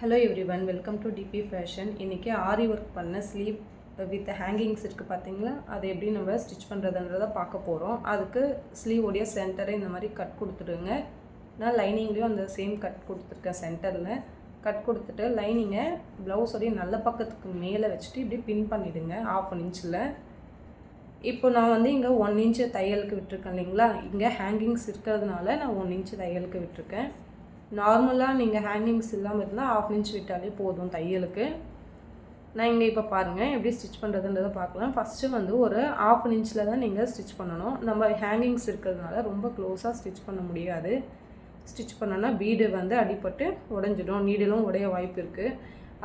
Hello everyone welcome to DP fashion இன்றைக்கி ஆரி work பண்ண sleeve with hangings இருக்குது பார்த்தீங்களா அதை எப்படி நம்ம ஸ்டிச் பண்ணுறதுன்றதை பார்க்க போகிறோம் அதுக்கு ஸ்லீவோடைய சென்டரை இந்த மாதிரி கட் கொடுத்துடுங்க. நான் லைனிங்லேயும் அந்த சேம் கட் கொடுத்துருக்கேன் சென்டரில் கட் கொடுத்துட்டு லைனிங்கை ப்ளவுஸோடைய நல்ல பக்கத்துக்கு மேலே வச்சுட்டு இப்படி பின் பண்ணிவிடுங்க ஆஃப் அன் இன்ச்சில் இப்போ நான் வந்து இங்கே ஒன் இன்ச்சு தையலுக்கு விட்டுருக்கேன் இல்லைங்களா? இங்கே ஹேங்கிங்ஸ் இருக்கிறதுனால நான் ஒன் இன்ச்சு தையலுக்கு விட்டுருக்கேன். நார்மலாக நீங்கள் ஹேங்கிங்ஸ் இல்லாமல் இருந்தால் ஆஃப் இன்ச் விட்டாலே போதும் தையலுக்கு. நான் இங்கே இப்போ பாருங்கள் எப்படி ஸ்டிச் பண்ணுறதுன்றதை பார்க்கலாம். ஃபஸ்ட்டு வந்து ஒரு ஆஃப் இன்ச்சில் தான் நீங்கள் ஸ்டிச் பண்ணணும். நம்ம ஹேங்கிங்ஸ் இருக்கிறதுனால ரொம்ப க்ளோஸாக ஸ்டிச் பண்ண முடியாது. ஸ்டிச் பண்ணோன்னா பீடு வந்து அடிபட்டு உடஞ்சிடும். நீடிலும் உடைய வாய்ப்பு இருக்குது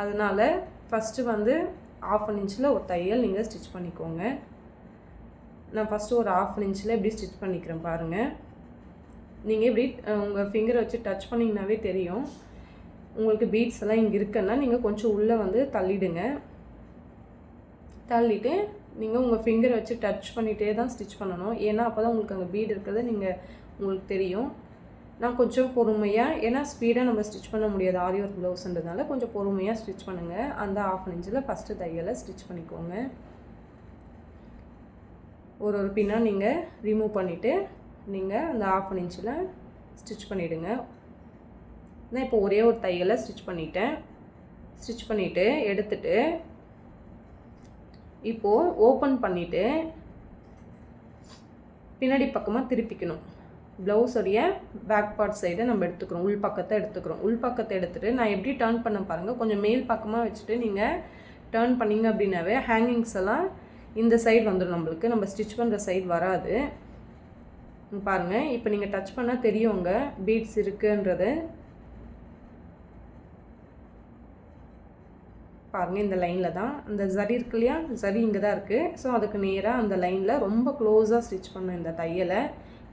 அதனால் ஃபஸ்ட்டு வந்து ஆஃப் அன் இன்ச்சில் ஒரு தையல் நீங்கள் ஸ்டிச் பண்ணிக்கோங்க. நான் ஃபஸ்ட்டு ஒரு ஆஃப் இன்ச்சில் எப்படி ஸ்டிச் பண்ணிக்கிறேன் பாருங்கள் நீங்கள் இப்படி உங்கள் ஃபிங்கரை வச்சு டச் பண்ணிங்கனாவே தெரியும். உங்களுக்கு பீட்ஸ் எல்லாம் இங்கே இருக்குன்னா நீங்கள் கொஞ்சம் உள்ளே வந்து தள்ளிடுங்க. தள்ளிட்டு நீங்கள் உங்கள் ஃபிங்கரை வச்சு டச் பண்ணிகிட்டே தான் ஸ்டிச் பண்ணணும். ஏன்னா அப்போ தான் உங்களுக்கு அங்கே பீட் இருக்கிறது நீங்கள் உங்களுக்கு தெரியும். நான் கொஞ்சம் பொறுமையாக ஏன்னா ஸ்பீடாக நம்ம ஸ்டிச் பண்ண முடியாது. ஆரி ஒர்க் ப்ளவுஸ்ன்றதுனால கொஞ்சம் பொறுமையாக ஸ்டிச் பண்ணுங்கள் அந்த ஆஃப் இன்ச்சில் ஃபஸ்ட்டு தையலை ஸ்டிச் பண்ணிக்கோங்க. ஒரு ஒரு பின்னாக நீங்கள் ரிமூவ் பண்ணிவிட்டு நீங்கள் அந்த ஆஃப் அன் இன்ச்சில் ஸ்டிச் பண்ணிவிடுங்க நான் இப்போ ஒரே ஒரு தையலை ஸ்டிச் பண்ணிட்டேன். ஸ்டிச் பண்ணிவிட்டு எடுத்துட்டு இப்போது ஓப்பன் பண்ணிவிட்டு பின்னாடி பக்கமாக திருப்பிக்கணும். ப்ளவுஸோடைய பேக் பார்ட் சைடை நம்ம எடுத்துக்கிறோம். உள் பக்கத்தை எடுத்துக்கிறோம். உள் பக்கத்தை எடுத்துகிட்டு நான் எப்படி டேர்ன் பண்ண பாருங்கள் கொஞ்சம் மேல் பக்கமாக வச்சுட்டு நீங்கள் டேர்ன் பண்ணிங்க அப்படின்னாவே ஹேங்கிங்ஸ் எல்லாம் இந்த சைடு வந்துடும் நம்மளுக்கு. நம்ம ஸ்டிச் பண்ணுற சைடு வராது. பாருங்கள் இப்போ நீங்கள் டச் பண்ணால் தெரியுங்க பீட்ஸ் இருக்குன்றது. பாருங்கள் இந்த லைனில் தான். அந்த ஜரி இருக்கு இல்லையா? ஜரி இங்கே தான் இருக்குது ஸோ அதுக்கு நேராக அந்த லைனில் ரொம்ப க்ளோஸாக ஸ்டிச் பண்ணும் இந்த தையலை.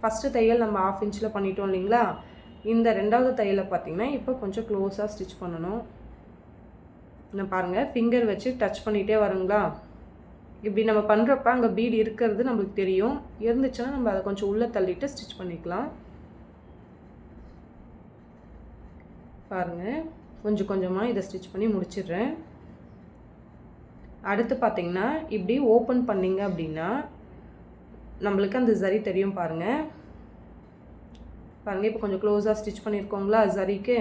ஃபஸ்ட்டு தையல் நம்ம ஆஃப் இன்ச்சில் பண்ணிட்டோம் இல்லைங்களா? இந்த ரெண்டாவது தையலை பார்த்திங்கன்னா இப்போ கொஞ்சம் க்ளோஸாக ஸ்டிச் பண்ணணும். நான் பாருங்கள் ஃபிங்கர் வச்சு டச் பண்ணிகிட்டே வருங்களா இப்படி நம்ம பண்ணுறப்ப அங்கே பீடு இருக்கிறது நம்மளுக்கு தெரியும். இருந்துச்சுன்னா நம்ம அதை கொஞ்சம் உள்ளே தள்ளிட்டு ஸ்டிச் பண்ணிக்கலாம். பாருங்கள் கொஞ்சம் கொஞ்சமாக இதை ஸ்டிச் பண்ணி முடிச்சிடுறேன். அடுத்து பார்த்திங்கன்னா இப்படி ஓப்பன் பண்ணிங்க அப்படின்னா நம்மளுக்கு அந்த ஜரி தெரியும் பாருங்கள் பாருங்கள் இப்போ கொஞ்சம் க்ளோஸாக ஸ்டிச் பண்ணியிருக்கோங்களா ஜரிக்கு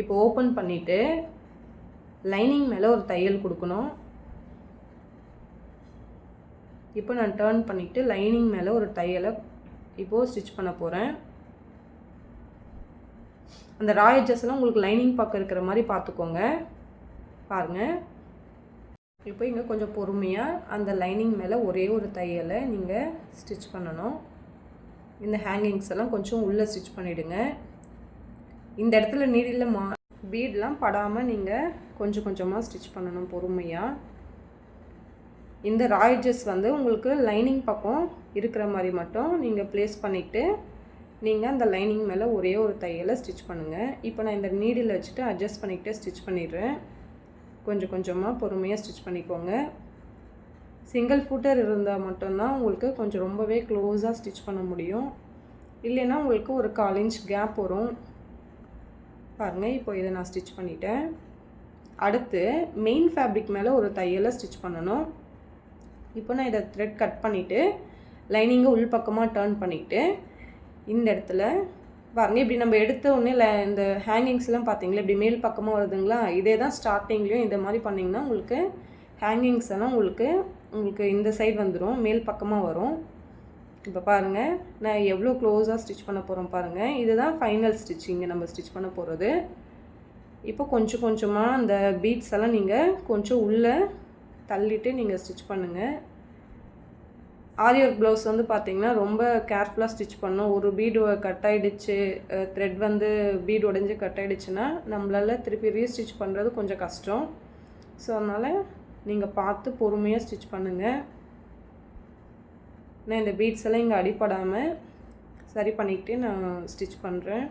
இப்போ ஓப்பன் பண்ணிவிட்டு லைனிங் மேலே ஒரு தையல் கொடுக்கணும். இப்போ நான் டேர்ன் பண்ணிவிட்டு லைனிங் மேலே ஒரு தையலை இப்போது ஸ்டிச் பண்ண போகிறேன் அந்த ரா எல்லாம் உங்களுக்கு லைனிங் பக்கம் இருக்கிற மாதிரி பார்த்துக்கோங்க. பாருங்கள் இப்போ இங்கே கொஞ்சம் பொறுமையாக அந்த லைனிங் மேலே ஒரே ஒரு தையலை நீங்கள் ஸ்டிச் பண்ணணும். இந்த ஹேங்கிங்ஸ் எல்லாம் கொஞ்சம் உள்ளே ஸ்டிச் பண்ணிவிடுங்க இந்த இடத்துல நீடில் மா பீட்லாம் படாமல் நீங்கள் கொஞ்சம் கொஞ்சமாக ஸ்டிச் பண்ணணும் பொறுமையாக இந்த ராய்ஜஸ் வந்து உங்களுக்கு லைனிங் பக்கம் இருக்கிற மாதிரி மட்டும் நீங்கள் ப்ளேஸ் பண்ணிவிட்டு நீங்கள் அந்த லைனிங் மேலே ஒரே ஒரு தையலை ஸ்டிச் பண்ணுங்கள் இப்போ நான் இந்த நீடில் வச்சுட்டு அட்ஜஸ்ட் பண்ணிக்கிட்டே ஸ்டிச் பண்ணிடுறேன். கொஞ்சம் கொஞ்சமாக பொறுமையாக ஸ்டிச் பண்ணிக்கோங்க. சிங்கிள் ஃபுட்டர் இருந்தால் மட்டும்தான் உங்களுக்கு கொஞ்சம் ரொம்பவே க்ளோஸாக ஸ்டிச் பண்ண முடியும். இல்லைன்னா உங்களுக்கு ஒரு கால் இன்ச் கேப் வரும். பாருங்கள் இப்போ இதை நான் ஸ்டிச் பண்ணிட்டேன். அடுத்து மெயின் ஃபேப்ரிக் மேலே ஒரு தையலை ஸ்டிச் பண்ணணும். இப்போ நான் இதை த்ரெட் கட் பண்ணிவிட்டு லைனிங்கை உள் பக்கமாக டேர்ன் பண்ணிவிட்டு இந்த இடத்துல பாருங்கள் இப்படி நம்ம எடுத்த உடனே ல இந்த ஹேங்கிங்ஸ்லாம் பார்த்தீங்களா இப்படி மேல் பக்கமாக வருதுங்களா இதே தான் ஸ்டார்டிங்லேயும் இந்த மாதிரி பண்ணிங்கன்னா உங்களுக்கு ஹேங்கிங்ஸ் எல்லாம் உங்களுக்கு உங்களுக்கு இந்த சைடு வந்துடும் மேல் பக்கமாக வரும். இப்போ பாருங்கள் நான் எவ்வளோ க்ளோஸாக ஸ்டிச் பண்ண போகிறோம் பாருங்கள் இதுதான் ஃபைனல் ஸ்டிச்சிங்க நம்ம ஸ்டிச் பண்ண போகிறது இப்போ கொஞ்சம் கொஞ்சமாக அந்த பீட்ஸ் எல்லாம் நீங்கள் கொஞ்சம் உள்ளே தள்ளிட்டு நீங்கள் ஸ்டிச் பண்ணுங்கள் ஆரி ஒர்க் ப்ளவுஸ் வந்து பார்த்திங்கன்னா ரொம்ப கேர்ஃபுல்லாக ஸ்டிச் பண்ணணும் ஒரு பீடு கட் ஆகிடுச்சு த்ரெட் வந்து பீடு உடஞ்சி கட் ஆகிடுச்சுன்னா நம்மளால் திருப்பி ரீஸ்டிச் பண்ணுறது கொஞ்சம் கஷ்டம். ஸோ அதனால் நீங்கள் பார்த்து பொறுமையாக ஸ்டிச் பண்ணுங்கள் நான் இந்த பீட்ஸ் எல்லாம் இங்கே அடிப்படாமல் சரி பண்ணிக்கிட்டு நான் ஸ்டிச் பண்ணுறேன்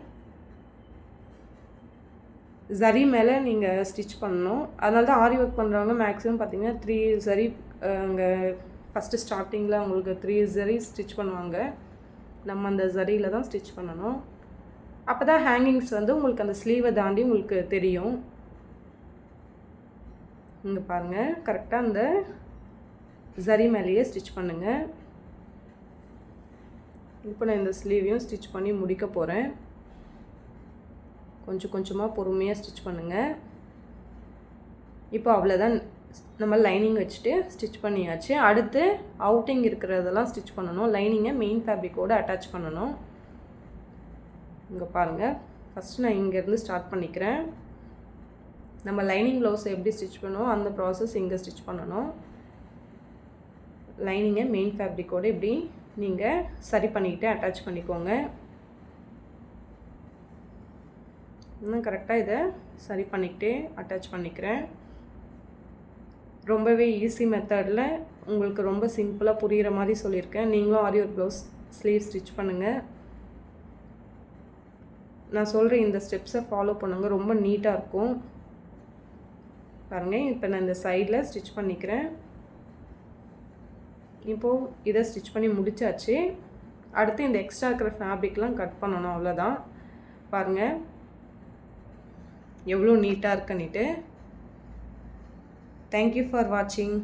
ஜரி மேலே நீங்கள் ஸ்டிச் பண்ணணும். அதனால தான் ஆரி ஒர்க் பண்ணுறவங்க மேக்ஸிமம் பார்த்தீங்கன்னா த்ரீ ஜரி அங்கே ஃபஸ்ட்டு ஸ்டார்டிங்கில் உங்களுக்கு த்ரீ ஜரி ஸ்டிச் பண்ணுவாங்க. நம்ம அந்த ஜரியில் தான் ஸ்டிச் பண்ணணும். அப்போ தான் ஹேங்கிங்ஸ் வந்து உங்களுக்கு அந்த ஸ்லீவை தாண்டி உங்களுக்கு தெரியும். இங்கே பாருங்கள் கரெக்டாக அந்த ஜரி மேலேயே ஸ்டிச் பண்ணுங்கள் இப்போ நான் இந்த ஸ்லீவையும் ஸ்டிச் பண்ணி முடிக்க போகிறேன் கொஞ்சம் கொஞ்சமாக பொறுமையாக ஸ்டிச் பண்ணுங்கள் இப்போ அவ்வளோதான் நம்ம லைனிங் வச்சுட்டு ஸ்டிச் பண்ணியாச்சு. அடுத்து அவுட்டிங் இருக்கிறதெல்லாம் ஸ்டிச் பண்ணணும். லைனிங்கை மெயின் ஃபேப்ரிக்கோடு அட்டாச் பண்ணணும். இங்கே பாருங்கள் ஃபஸ்ட்டு நான் இங்கேருந்து ஸ்டார்ட் பண்ணிக்கிறேன். நம்ம லைனிங் ப்ளவுஸ் எப்படி ஸ்டிச் பண்ணுவோம் அந்த ப்ராசஸ் இங்கே ஸ்டிச் பண்ணணும். லைனிங்கை மெயின் ஃபேப்ரிக்கோடு இப்படி நீங்கள் சரி பண்ணிக்கிட்டு அட்டாச் பண்ணிக்கோங்க. இன்னும் கரெக்டாக இதை சரி பண்ணிக்கிட்டே அட்டாச் பண்ணிக்கிறேன். ரொம்பவே ஈஸி மெத்தடில் உங்களுக்கு ரொம்ப சிம்பிளாக புரிகிற மாதிரி சொல்லியிருக்கேன். நீங்களும் ஆரி ஒரு ப்ளவுஸ் ஸ்லீவ் ஸ்டிச் பண்ணுங்கள் நான் சொல்கிற இந்த ஸ்டெப்ஸை ஃபாலோ பண்ணுங்கள் ரொம்ப நீட்டாக இருக்கும். பாருங்கள் இப்போ நான் இந்த சைடில் ஸ்டிச் பண்ணிக்கிறேன். இப்போது இதை ஸ்டிச் பண்ணி முடிச்சாச்சு. அடுத்து இந்த எக்ஸ்ட்ரா இருக்கிற ஃபேப்ரிக்லாம் கட் பண்ணணும் அவ்வளோதான் பாருங்கள் எவ்வளோ நீட்டாக இருக்குன்னுட்டு. தேங்க்யூ ஃபார் வாட்சிங்